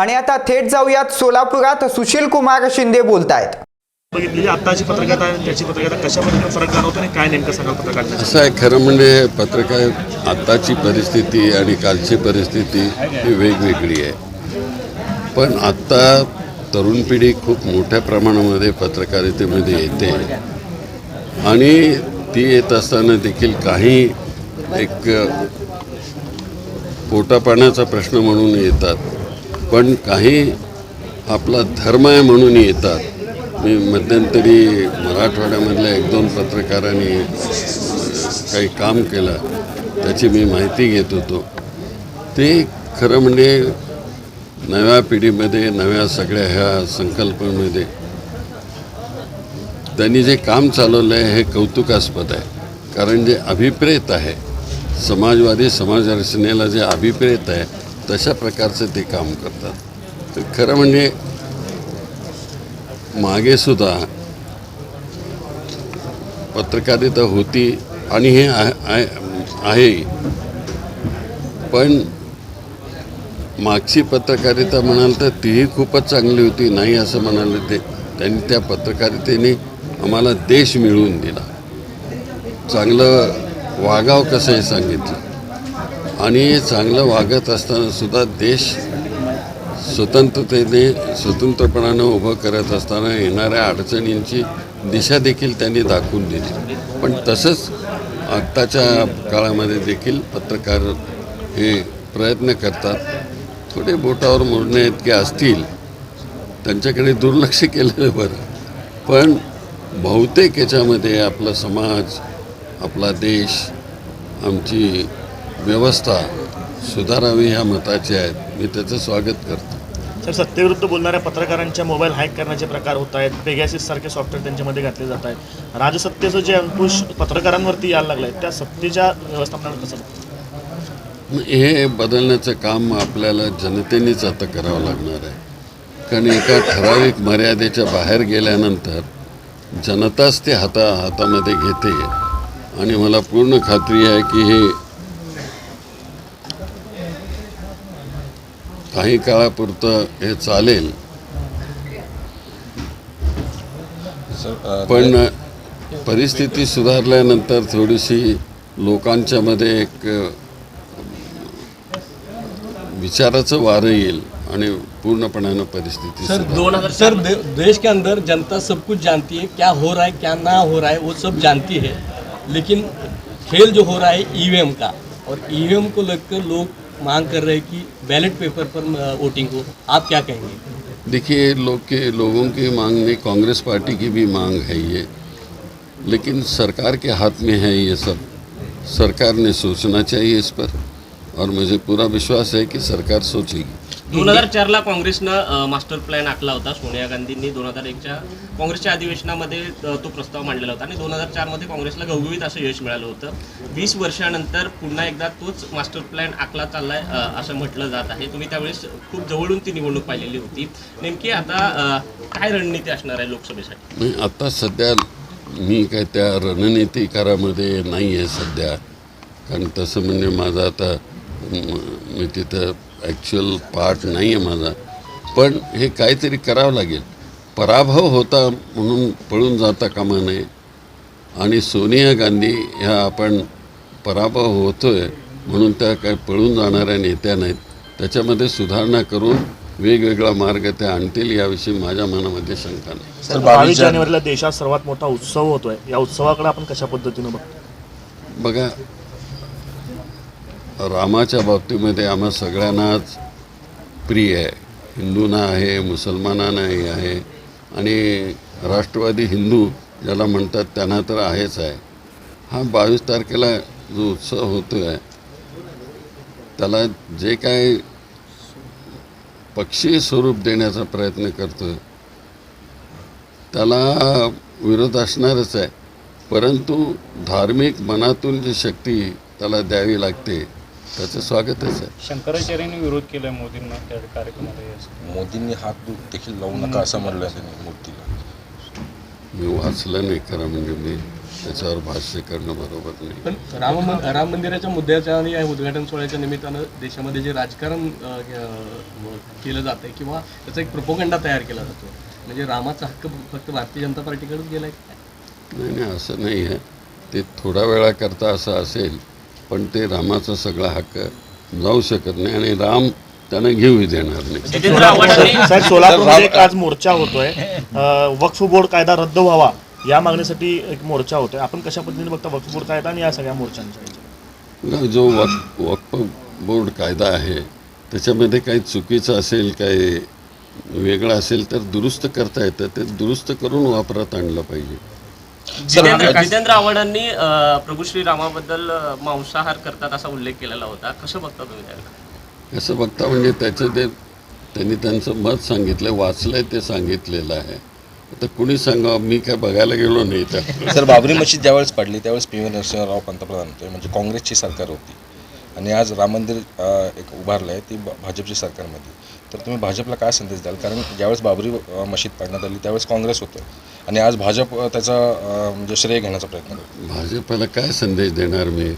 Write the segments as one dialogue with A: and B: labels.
A: आणि आता थेट जाऊयात सोलापुरात सुशील कुमार शिंदे बोलतायत.
B: बघितली आताची पत्रकारिता आणि त्याची पत्रकारिता कशा पद्धतीने फरक जाणवतो आणि काय नेमकं सांगाल पत्रकारिता
C: असं आहे खरं म्हणजे पत्रकार आत्ताची परिस्थिती आणि कालची परिस्थिती ही वेगवेगळी आहे. पण आत्ता तरुण पिढी खूप मोठ्या प्रमाणामध्ये पत्रकारितेमध्ये येते. आणि ती येत असताना देखील काही एक पोटापाण्याचा प्रश्न म्हणून येतात. पण काही आपला धर्म आहे म्हणून येतात. मी मध्यंतरी मराठवाड्यामधल्या एक दोन पत्रकारांनी काही काम केलं त्याची मी माहिती घेत होतो. ते खरं म्हणजे नव्या पिढीमध्ये नव्या सगळ्या ह्या संकल्पनेमध्ये त्यांनी जे काम चालवलं आहे हे कौतुकास्पद आहे. कारण जे अभिप्रेत आहे समाजवादी समाज रचनेला जे अभिप्रेत आहे तशा प्रकारचं ते काम करतात. तर खरं म्हणजे मागे सुद्धा पत्रकारिता होती आणि हे आहे आहे. पण मागची पत्रकारिता म्हणाल तर तीही खूपच चांगली होती नाही असं म्हणाले ते. त्यांनी त्या पत्रकारितेने आम्हाला देश मिळवून दिला. चांगलं वागाव कसं हे सांगितलं. आणि चांगलं वागत असताना सुद्धा देश स्वतंत्रतेने स्वतंत्रपणानं उभं करत असताना येणाऱ्या अडचणींची दिशा देखील त्यांनी दाखवून दिली. पण तसंच आत्ताच्या काळामध्ये देखील पत्रकार हे प्रयत्न करतात. थोडे बोटावर मोडणे इतके असतील त्यांच्याकडे दुर्लक्ष केलेलं बरं. पण बहुतेक याच्यामध्ये आपला समाज आपला देश आमची व्यवस्था सुधारावी ह्या मताचे आहेत. मी त्याचं स्वागत करतो.
B: सर सत्तेविरुद्ध बोलणाऱ्या पत्रकारांच्या मोबाईल हॅक करण्याचे प्रकार होत आहेत. पेगॅसिस सारखे सॉफ्टवेअर त्यांच्यामध्ये घातले जात आहेत. राजसत्तेचं जे अंकुश पत्रकारांवरती यायला लागलं आहे त्या सत्तेच्या व्यवस्थापनाला कसं?
C: हे बदलण्याचं काम आपल्याला जनतेनेच आता करावं लागणार आहे. कारण एका ठराविक मर्यादेच्या बाहेर गेल्यानंतर जनताच ते हाता हातामध्ये घेते. आणि मला पूर्ण खात्री आहे की हे काही काळापुरतं हे चालेल. पण परिस्थिती सुधारल्यानंतर थोडीशी लोकांच्यामध्ये एक अ, विचाराचं वारं येईल आणि पूर्णपणानं परिस्थिती
D: सर
C: सुधारेल.
D: दो हजार सर दे, देश के अंदर जनता सब कुछ जानती है क्या हो रहा है क्या ना हो रहा है वो सब जानती है। लेकिन खेल जो हो रहा है ईवीएम का। और ईवीएम को लेकर लोग मांग कर रहे हैं कि बैलेट पेपर पर वोटिंग हो। आप क्या कहेंगे?
C: देखिए लोग के, लोगों की मांग में कांग्रेस पार्टी की भी मांग है ये। लेकिन सरकार के हाथ में है ये सब। सरकार ने सोचना चाहिए इस पर। और मुझे पूरा विश्वास है कि सरकार सोचेगी।
E: दोन हजार चारला काँग्रेसनं मास्टर प्लॅन आखला होता सोनिया गांधींनी. दोन हजार एकच्या काँग्रेसच्या अधिवेशनामध्ये तो प्रस्ताव मांडलेला होता. आणि दोन हजार चारमध्ये काँग्रेसला घवघवीत असं यश मिळालं होतं. वीस वर्षानंतर पुन्हा एकदा तोच मास्टर प्लॅन आखला चाललाय असं म्हटलं जात आहे. तुम्ही त्यावेळेस खूप जवळून ती निवडणूक पाहिलेली होती. नेमकी आता काय रणनीती असणार आहे लोकसभेसाठी?
C: आता सध्या मी काय त्या रणनीतिकारामध्ये नाही आहे सध्या. कारण तसं म्हणजे माझं आता मी तिथं ॲक्च्युअल पार्ट नाही आहे माझा. पण हे काहीतरी करावं लागेल. पराभव होता म्हणून पळून जाता कामा नये. आणि सोनिया गांधी ह्या आपण पराभव होतोय म्हणून त्या काय पळून जाणाऱ्या नेत्या नाहीत. त्याच्यामध्ये सुधारणा करून वेगवेगळा मार्ग त्या आणतील याविषयी माझ्या मनामध्ये शंका नाही.
B: सर बावीस जानेवारीला देशात सर्वात मोठा उत्सव होतोय. या उत्सवाकडे आपण कशा पद्धतीनं बघतो?
C: बघा रामाच्या बाबतीमध्ये आम्हा सगळ्यांनाच प्रिय आहे. हिंदूंना आहे मुसलमानांनाही आहे आणि राष्ट्रवादी हिंदू ज्याला म्हणतात त्यांना तर आहेच आहे. हा बावीस तारखेला जो उत्सव होतो आहे त्याला जे काय पक्षी स्वरूप देण्याचा प्रयत्न करतो त्याला विरोध असणारच आहे. परंतु धार्मिक मनातून जी शक्ती त्याला द्यावी लागते त्याचं स्वागतच आहे
F: शंकराचार्यांनी विरोध केलाय मोदींना त्या कार्यक्रमाला.
G: मोदींनी हात देखील लावू नका असं म्हणलं त्यांनी मूर्तीला
C: मी वाचलं नाही खरं म्हणजे मी त्याच्यावर भाष्य करणं बरोबर नाही.
D: पण राम राम मंदिराच्या मुद्द्याच्या आणि या उद्घाटन सोहळ्याच्या निमित्तानं देशामध्ये जे राजकारण केलं जातं आहे किंवा त्याचा एक प्रोपोगंडा तयार केला जातो म्हणजे रामाचा हक्क फक्त भारतीय जनता पार्टीकडेच गेलाय? का?
C: नाही नाही असं नाही आहे. ते थोड्या वेळाकरता असं असेल पण ते रामाचा सगळा हक्क जाऊ शकत नाही आणि राम त्यांना घेऊही देणार नाही.
E: जितेंद्र आव्हाडांनी
B: साहेब सोलापूरमध्ये एक आज मोर्चा होतोय. अं, वक्फ बोर्ड कायदा रद्द व्हावा या मागणीसाठी एक मोर्चा होतोय. आपण कशा पद्धतीने बघता वक्फ बोर्ड कायदा आणि या सगळ्या मोर्चांच्या
C: जो वक वक्फ बोर्ड कायदा आहे त्याच्यामध्ये काही चुकीचं असेल काही वेगळं असेल तर दुरुस्त करता येतं. ते दुरुस्त करून वापरात आणलं पाहिजे.
E: जितेंद्र जितेंद्र आव्हाडांनी प्रभू श्रीरामाबद्दल मांसाहार करतात असा उल्लेख केलेला होता. कसं बघता तुम्ही त्याला?
C: असं बघता म्हणजे त्याचं ते त्यांनी त्यांचं मत सांगितलं वाचलंय ते सांगितलेलं आहे. आता कुणी सांगावं मी काय बघायला गेलो नाही तर
G: सर बाबरी मशीद ज्यावेळेस पडली त्यावेळेस पी. व्ही. नरसिंहराव पंतप्रधान होते. म्हणजे काँग्रेसची सरकार होती. आणि आज राम मंदिर एक उभारलं आहे ती भा- भाजपची सरकारमध्ये. तर तुम्ही भाजपला काय संदेश द्याल? कारण ज्यावेळेस बाबरी मशीद पाडण्यात आली त्यावेळेस काँग्रेस होतं. आणि आज भाजप त्याचा म्हणजे श्रेय घेण्याचा प्रयत्न करतो
C: भाजपला काय संदेश देणार मी?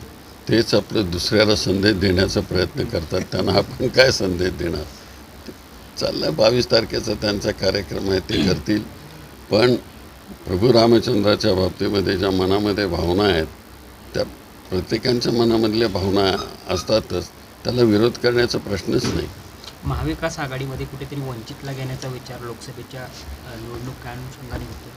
C: तेच आपलं दुसऱ्याला संदेश देण्याचा प्रयत्न करतात. त्यांना आपण काय संदेश देणार? चाललं बावीस तारखेचा त्यांचा कार्यक्रम आहे ते करतील. पण प्रभू रामचंद्राच्या बाबतीमध्ये ज्या मनामध्ये भावना आहेत त्या प्रत्येकांच्या मनामधल्या भावना असतातच. त्याला विरोध करण्याचा प्रश्नच नाही.
H: महाविकास आघाडीमध्ये कुठेतरी वंचितला घेण्याचा विचार लोकसभेच्या निवडणूक काय अनुषंगाने होतो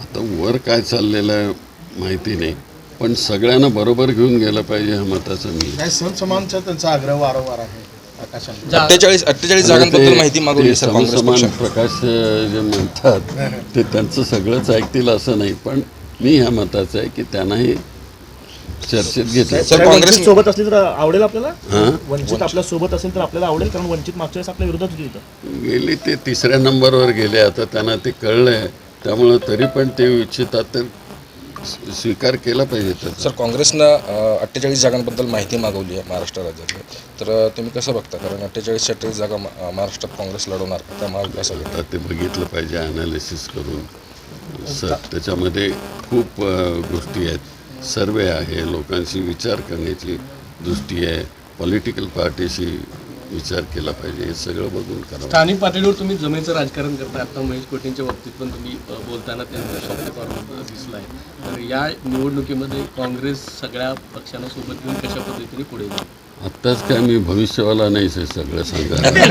C: आता वर काय चाललेलं आहे माहिती नाही पण सगळ्यांना बरोबर घेऊन गेलं पाहिजे ह्या मताचं मी
I: नाही सण समानचा त्यांचा आग्रह वारंवार आहे आकाशात
G: अठ्ठेचाळीस अठ्ठेचाळीस जागांबद्दल माहिती मागवली सर काँग्रेस
C: समान प्रकाश जे म्हणतात ते त्यांचं सगळंच ऐकतील असं नाही पण मी ह्या मताचं आहे की त्यांनाही चर्चेत घेतलं.
G: सर, काँग्रेस-
B: वंचित सोबत असली तर आवडेल आपल्याला?
C: हां?
B: वंचित आपल्यासोबत असेल तर आपल्याला आवडेल कारण वंचित मागच्या वेळेस आपल्या विरोधात होती इथं
C: गेली ते तिसऱ्या नंबरवर गेले आता त्यांना ते कळलंय. त्यामुळं तरी पण ते इच्छितात तर स्वी- स्वीकार केला पाहिजे त्याचा.
G: सर काँग्रेसनं अठ्ठेचाळीस जागांबद्दल माहिती मागवली आहे महाराष्ट्र राज्यातली. तर तुम्ही कसं बघता? कारण अठ्ठेचाळीस अठ्ठेचाळीस जागा महाराष्ट्रात काँग्रेस लढवणार त्या महाविकास आघाडी
C: आता ते बघितलं पाहिजे अनालिसिस करून. सर त्याच्यामध्ये खूप गोष्टी आहेत. सर्वे आहे लोकांशी विचार करण्याची दृष्टी आहे पॉलिटिकल पार्टीशी विचार केला पाहिजे हे सगळं बघून करावं.
D: स्थानिक पातळीवर तुम्ही जमेचं राजकारण करता आता महेश कोटेंच्या बाबतीत पण तुम्ही बोलताना त्यांचा शब्द वापर दिसलाय. तर या निवडणुकीमध्ये काँग्रेस सगळ्या पक्षांना सोबत घेऊन कशा पद्धतीने पुढे
C: आत्ताच काय मी भविष्यवाला नाहीच हे सगळं सांगा